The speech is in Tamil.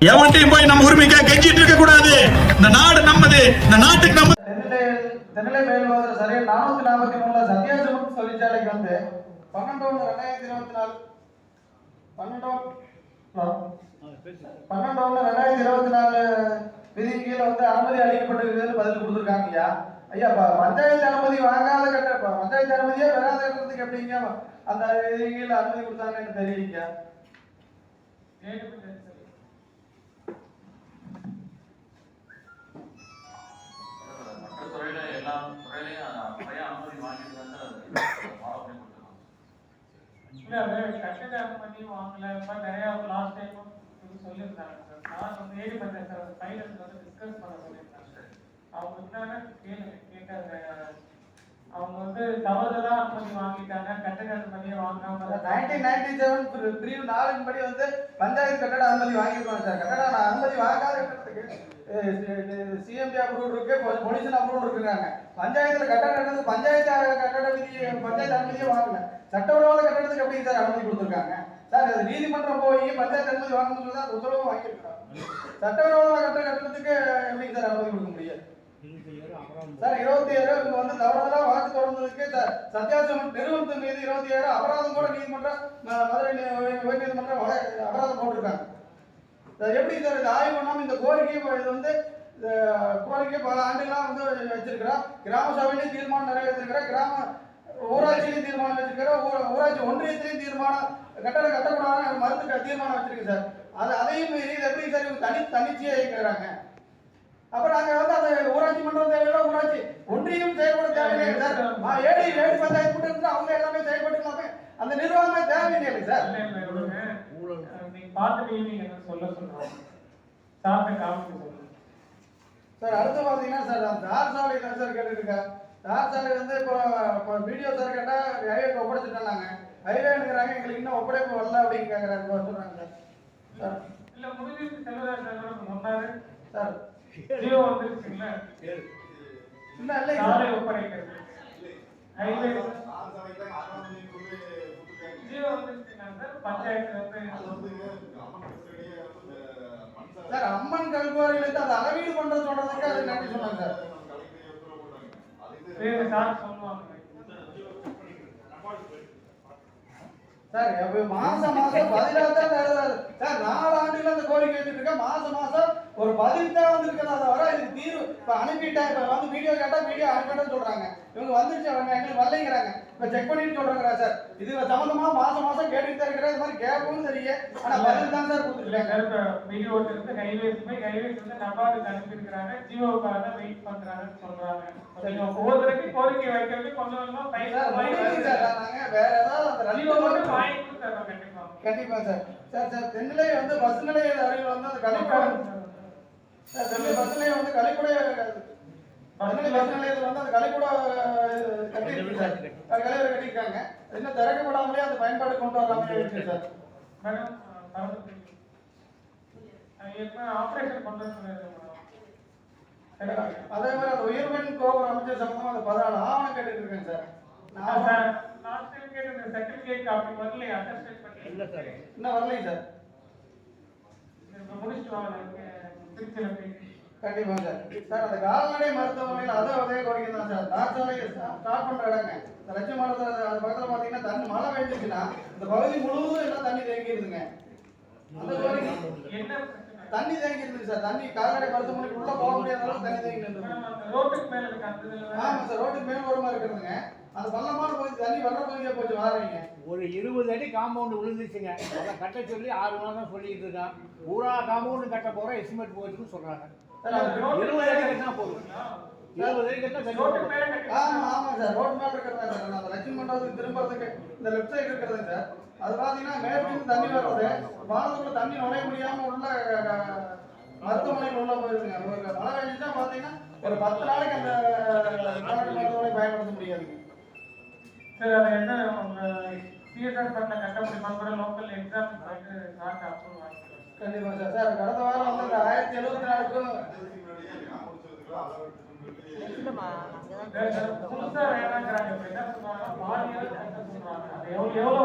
எவன்ட்டையும் போய் நம்ம உரிமைக்காக கெஞ்சிட்டு இருக்க கூடாது. இந்த நாடு நம்மது இந்த நாட்டுக்கு நம்ம தென்னிலை சரியா நானூத்தி நாற்பத்தி மூணுல சத்யாசிரமம் தொழிற்சாலைக்கு வந்து பன்னெண்டு ஒன்று ரெண்டாயிரத்தி இருபத்தி நாலு. பன்னெண்டு பன்னெண்டு ஒன்று ரெண்டாயிரத்தி இருபத்தி நாலு விதி கீழே வந்து அனுமதி அளிக்கப்பட்டிருக்குதுன்னு பதில் கொடுத்துருக்காங்க ஐயா ஐயா பஞ்சாயத்து அனுமதி வாங்காத கட்ட பஞ்சாயத்து அனுமதியே பெறாத எப்படிங்க அந்த கீழே அனுமதி கொடுத்தாங்கன்னு தெரியலீங்க? இல்லை அது கட்டட அனுமதி வாங்கல. இந்த மாதிரி நிறைய லாஸ்ட் டைம் சொல்லியிருந்தாங்க. சார் நான் வந்து ஏடி பண்ணேன் சார். ஃபைனல்ஸ் வந்து டிஸ்கஸ் பண்ண சொல்லியிருந்தாங்க அவங்க என்னன்னா கேளுங்க கேட்டாங்க அவங்க வந்து தவறுதலா அனுமதி வாங்கிட்டாங்க. கட்டட அனுமதியை வாங்காம நைன்டீன் நைன்டி செவன் பிரிவு நாலின் படி வந்து பஞ்சாயத்து கட்டட அனுமதி வாங்கியிருக்கோம் சார். கட்டட அனுமதி வாங்காத கட்டடத்துக்கு சிஎம்பி அப்ரூவ் இருக்கு பொலிஷன் அப்ரூவ் இருக்குறாங்க பஞ்சாயத்துல கட்டடம் கட்டது பஞ்சாயத்து கட்டட விதி பஞ்சாயத்து அனுமதியே வாங்கல. சட்டவிரோத கட்டடத்துக்கு எப்படி சார் அனுமதி கொடுத்துருக்காங்க? சார் அது நீதிமன்றம் போய் பஞ்சாயத்து அனுமதி வாங்கணும்னு தான் உத்தரவு வாங்கியிருக்காங்க சட்டவிரோத கட்ட கட்டடத்துக்கு எப்படி சார் அனுமதி கொடுக்க முடியாது சார் இருபத்தி ஏழு இவங்க வந்து தவறுதலா வழக்கு தொடர்ந்ததுக்கு ச- சத்யாசிரமம் நிறுவனத்தின் மீது இருபத்தி ஏழு அபராதம் கூட நீதிமன்றம் மதுரை உயர் உயர்நீதிமன்றம் அபராதம் போட்டிருக்காங்க. எப்படி சார் இது ஆய்வு பண்ணாம இந்த கோரிக்கை இது வந்து இந்த கோரிக்கை பல ஆண்டுகளா வந்து வச்சிருக்கிறோம். கிராம சபையிலையும் தீர்மானம் நிறைவேற்றிருக்கிறோம் கிராம ஊராட்சியிலையும் தீர்மானம் வச்சிருக்கிறோம் ஊராட்சி ஒன்றியத்திலையும் தீர்மானம் கட்டட கட்டக்கூடாதுன்னு க- தீர்மானம் வச்சிருக்கு சார். அது அதையும் மீறி இது எப்படி சார் இவங்க தனி தனிச்சையா இருக்கிறாங்க அப்ப நாங்க வந்து அந்த ஊராட்சி மன்றம் தேவையில்ல ஊராட்சி ஒன்றியம் செயல்பட தேவையில்லை சார். ஏடி ஏடி பஞ்சாயத்து இருந்தா அவங்க எல்லாமே செயல்பட்டுக்கலாமே. அந்த நிர்வாகமே தேவையில்லை சார். இல்ல, இல்ல, நீங்க பார்த்துட்டு என்ன சொல்ல சொல்றோம்? சாப்பிட்டு காமிக்க சொல்லுங்க. சார் அடுத்து பாத்தீங்கன்னா சார் அந்த தார் சாலை தான் சார் கேட்டுட்டு இருக்கேன் தார் சாலை வந்து இப்போ வீடியோ சார் கேட்டா ஹைவேக்கு ஒப்படைச்சிட்டோம் நாங்க ஹைவேங்கிறாங்க எங்களுக்கு இன்னும் ஒப்படைப்பு வரல அப்படின்னு கேட்கறாங்க சொல்றாங்க சார். சார். இல்ல முடிஞ்சிருச்சு செல்வராஜ் சொன்னாரு சார். ஜியோ வந்துருச்சுங்களா? இன்னும் இல்லை சாலை ஒப்படைக்கிறது. ஹைவே ஜியோ வந்துருச்சுன்னா சார் அம்மன் கல்குவாரியில இருந்து அதை அளவீடு பண்றது சொல்றதுக்கு அது நன்றி சொன்னாங்க சார். சார் சார் மாசம் மாசம் பதிலாக தான் தருவார் சார் நாலு ஆண்டுகள் அந்த கோரிக்கை வச்சுட்டு இருக்கேன். மாசம் மாசம் ஒரு பதில் தான் வந்திருக்குது அதை வர இதுக்கு தீர்வு. இப்ப அனுப்பிட்டேன். இப்ப வந்து வீடியோ கேட்டா வீடியோ அனுப்பிட்டேன்னு சொல்றாங்க. இவங்க வந்துருச்சு அவங்க எங்களுக்கு வரலைங்கிறாங்க. இப்ப செக் பண்ணிட்டு சொல்றாங்க சார். இது சம்பந்தமா மாசம் மாசம் கேட்டுட்டு தான் இருக்கிறேன். இது மாதிரி கேட்கவும் சரியே ஆனா பதில் தான் சார் கொடுத்துருக்காங்க. வீடியோல இருந்து ஹைவேஸ் போய் ஹைவேஸ் வந்து நபாருக்கு அனுப்பியிருக்கிறாங்க. ஜியோக்காக வெயிட் பண்றாங்கன்னு வைக்கிறது கொஞ்சம் கொஞ்சமா பைசா வேற ஏதாவது அந்த ஜியோ மட்டும் ரெண்டு வாங்கி கொடுத்தாங்க கண்டிப்பா. கண்டிப்பா சார். சார் சார் தென்னிலை வந்து பஸ் நிலைய அருகில் வந்து அந்த கழிப்பறை சார் தென்னிலை பஸ் நிலையம் வந்து கழிப்பறை பதினேழு பஸ் நிலையத்தில் வந்து அந்த கலைக்கூட கட்டியிருக்கு சார் அது கலைவரை கட்டியிருக்காங்க. இன்னும் திறக்கப்படாமலே அந்த பயன்பாடு கொண்டு வராமலே இருக்கு சார் மேடம் ஆபரேஷன் பண்றது மேடம். அதே மாதிரி அந்த உயர்வெண் கோபுரம் அமைச்சர் சம்பந்தமா அந்த பதினாலு ஆவணம் கேட்டுட்டு இருக்கேன் சார். நான் லாஸ்ட் டைம் கேட்ட சர்டிபிகேட் காப்பி வரல அட்டஸ்டேட் பண்ணி இல்ல சார். இன்னும் வரலைங்க சார். முடிச்சிட்டு வாங்க திருச்சியில போய் கண்டிப்பா சார். சார் அந்த கால்நடை மருத்துவமனையில் அதை அதே கோரிக்கை தான் சார். தார்சாலை ஸ்டார்ட் பண்ற இடங்க. இந்த லட்சுமி மரத்தில் அது பக்கத்தில் பார்த்தீங்கன்னா தண்ணி மழை பெஞ்சிச்சுன்னா இந்த பகுதி முழுவதும் எல்லாம் தண்ணி தேங்கிடுதுங்க அந்த என்ன தண்ணி தேங்கி இருந்துச்சு சார். தண்ணி கால்நடை மருத்துவமனைக்கு உள்ள போக முடியாத அளவுக்கு தண்ணி தேங்கி அந்த ரோட்டுக்கு மேல ஆமா சார் ரோட்டுக்கு மேல் ஓரமா இருக்கிறதுங்க அந்த பள்ளமான பகுதி தண்ணி வர்ற பகுதியா போச்சு வாரீங்க. ஒரு இருபது அடி காம்பவுண்ட் விழுந்துச்சுங்க. அதை கட்ட சொல்லி ஆறு மாதம் சொல்லிட்டு இருக்கான். பூரா காம்பவுண்டு கட்ட போற எஸ்டிமேட் போயிட்டுன்னு சொல்றாங்க. அது இருபது அடி கட்டினா போதும். இருபது. மேல கட்டி ஆமா ஆமா சார். ரோட் மேல இருக்கிறதா சார். அந்த லட்சுமி மண்டபத்துக்கு திரும்புறதுக்கு இந்த லெஃப்ட் சைடு இருக்கிறது சார். அது பாத்தீங்கன்னா மேற்கு தண்ணி வர்றது. வானத்துக்குள்ள தண்ணி நுழைய முடியாம உள்ள மருத்துவமனையில் உள்ள போயிருதுங்க. ஒரு மழை பெஞ்சுட்டா பாத்தீங்கன்னா ஒரு பத்து நாளைக்கு அந்த மருத்துவமனை பயன்படுத்த முடியாதுங்க. சார் அது என்ன சிஎஸ்ஆர் பண்ண கட்ட முடியுமா கூட லோக்கல் எக்ஸாம் வந்து அப்ரூவ் கண்டிப்பா சார். சார் கடந்த வாரம் வந்து இந்த ஆயிரத்தி எழுபத்தி நாலுக்கும் புதுசா வேணாங்கிறாங்க. என்ன சொல்றாங்க. எவ்வளவு எவ்வளவு